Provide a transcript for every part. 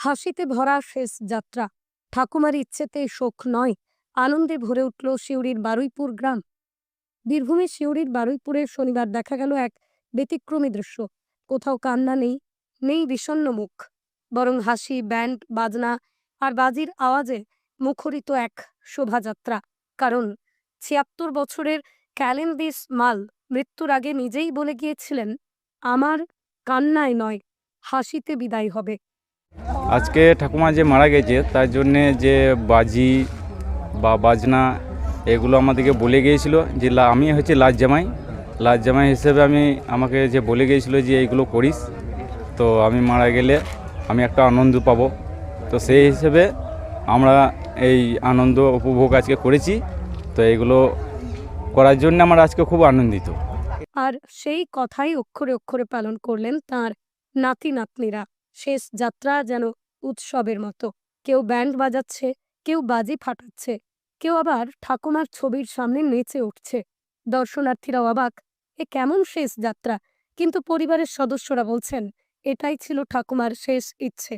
হাসিতে ভরা শেষ যাত্রা। ঠাকুমার ইচ্ছেতে শোক নয়, আনন্দে ভরে উঠল শিউরির বারুইপুর গ্রাম। বীরভূমের শিউরির বারুইপুরের শনিবার দেখা গেল এক ব্যতিক্রমী দৃশ্য। কোথাও কান্না নেই নেই বিষণ্ণ মুখ। বরং হাসি, ব্যান্ড, বাজনা আর বাজির আওয়াজে মুখরিত এক শোভাযাত্রা। কারণ ছিয়াত্তর বছরের ক্যালেন্ডিস মাল মৃত্যুর আগে নিজেই বলে গিয়েছিলেন, আমার কান্নায় নয়, হাসিতে বিদায় হবে। আজকে ঠাকুমা যে মারা গেছে, তার জন্যে যে বাজি বা বাজনা, এগুলো আমাদেরকে বলে গিয়েছিল যে আমি হচ্ছে লাজ জামাই। লাজ জামাই হিসেবে আমি, আমাকে যে বলে গিয়েছিল যে, এইগুলো করিস, তো আমি মারা গেলে আমি একটা আনন্দ পাবো। তো সেই হিসেবে আমরা এই আনন্দ উপভোগ আজকে করেছি। তো এইগুলো করার জন্য আমরা আজকে খুব আনন্দিত। আর সেই কথাই অক্ষরে অক্ষরে পালন করলেন তার নাতি নাতনিরা শেষ যাত্রা যেন উৎসবের মতো। কেউ ব্যান্ড বাজাচ্ছে, কেউ বাজি ফাটাচ্ছে, কেউ আবার ঠাকুমার ছবির সামনে নেচে উঠছে। দর্শনার্থীরাও অবাক, এ কেমন শেষ যাত্রা? কিন্তু পরিবারের সদস্যরা বলছেন, এটাই ছিল ঠাকুমার শেষ ইচ্ছে।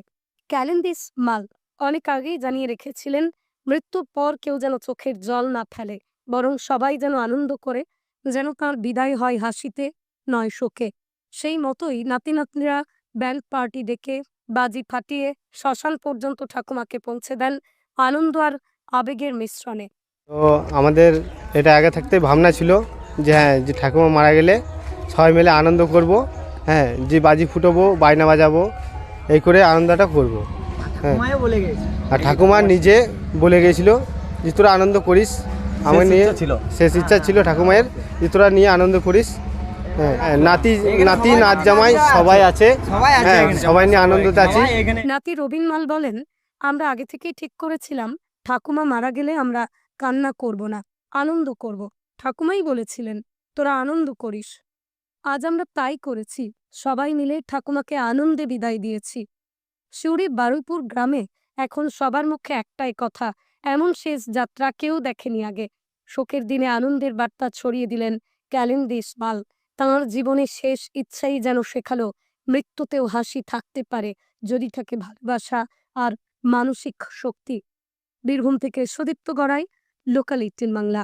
ক্যালেন্ডিস মাল। অনেক আগেই জানিয়ে রেখেছিলেন মৃত্যুর পর কেউ যেন চোখের জল না ফেলে, বরং সবাই যেন আনন্দ করে, যেন তার বিদায় হয় হাসিতে, নয় শোকে। সেই মতোই নাতি নাতনিরা ব্যান্ড পার্টি ডেকে বাজি ফাটিয়ে শ্মশান পর্যন্ত ঠাকুমাকে পৌঁছে দেন আনন্দ আর আবেগের মিশ্রণে। তো আমাদের এটা আগে থাকতে ভাবনা ছিল যে হ্যাঁ যে ঠাকুমা মারা গেলে সবাই মিলে আনন্দ করব হ্যাঁ যে বাজি ফুটবো বায়না বাজাবো এই করে আনন্দটা করব হ্যাঁ। বলে গেছে। আর ঠাকুমা নিজে বলে গিয়েছিল যে তোরা আনন্দ করিস আমার নিয়ে ছিল। শেষ ইচ্ছা ছিল ঠাকুমায়ের যে তোরা নিয়ে আনন্দ করিস হ্যাঁ হ্যাঁ, নাতি নাতি নাচ জামাই সবাই আছে। সবাই আছে এখানে। সবাই নিয়ে আনন্দতে আছি। নাতি রবীন মাল বলেন আমরা আগে থেকেই ঠিক করেছিলাম ঠাকুমা মারা গেলে আমরা কান্না করব না আনন্দ করব। ঠাকুমাই বলেছিলেন তোরা আনন্দ করিস। আজ আমরা তাই করেছি সবাই মিলে ঠাকুমাকে আনন্দে বিদায় দিয়েছি। শিউরি বারুইপুর গ্রামে এখন সবার মুখে একটাই কথা এমন শেষ যাত্রা কেউ দেখেনি আগে। শোকের দিনে আনন্দের বার্তা ছড়িয়ে দিলেন ক্যালেন্ডিস মাল তাঁর জীবনের শেষ ইচ্ছাই যেন শেখালো, মৃত্যুতেও হাসি থাকতে পারে যদি থাকে ভালোবাসা আর মানসিক শক্তি। বীরভূম থেকে সুদীপ্ত গড়াই লোকাল এইটিন বাংলা